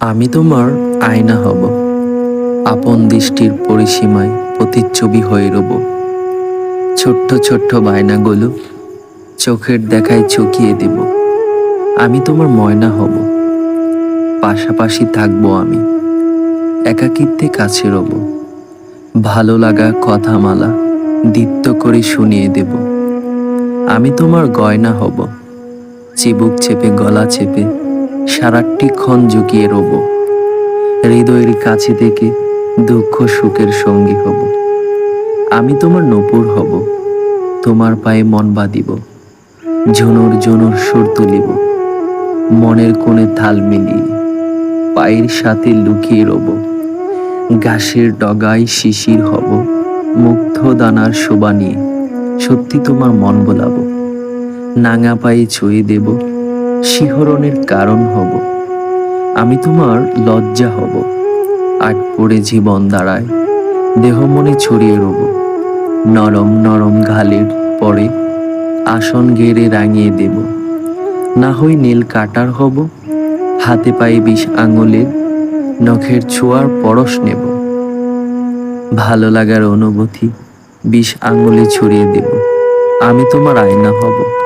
আমি তোমার আয়না হব। আপন দৃষ্টির পরিসীমায় প্রতিচ্ছবি হয়ে রব। ছোট্ট ছোট্ট বায়নাগুলো চোখের দেখায় চকিয়ে দেব। আমি তোমার ময়না হব। পাশাপাশি থাকব আমি। একাকিত্বে কাছে রব। ভালো লাগা কথামালা দীপ্ত করে শুনিয়ে দেব। আমি তোমার গয়না হব। চিবুক চেপে, গলা চেপে সারাটি ক্ষণ ঝুঁকিয়ে রব। হৃদয়ের কাছে থেকে দুঃখ, সুখের সঙ্গী হব। আমি তোমার নপুর হব। তোমার পায়ে মন বাঁধিব। ঝুনুর ঝুনুর সুর তুলিব। মনের কোণে থাল মিলিয়ে পায়ের সাথে লুকিয়ে রব। ঘাসের ডগায় শিশির হব। মুগ্ধ দানার শোভা নিয়ে সত্যি তোমার মন বোলাবো। নাঙা পায়ে ছুঁয়ে দেব। শিহরণের কারণ হব। আমি তোমার লজ্জা হব। আট পড়ে জীবন দাঁড়ায়। দেহ মনে ছড়িয়ে রব। নরম নরম ঘালের পরে আসন গেড়ে রাঙিয়ে দেব। না হই নীল কাটার হব। হাতে পায়ে বিষ আঙুলের নখের ছোঁয়ার পরশ নেব। ভালো লাগার অনুভূতি বিষ আঙুলে ছড়িয়ে দেব। আমি তোমার আয়না হব।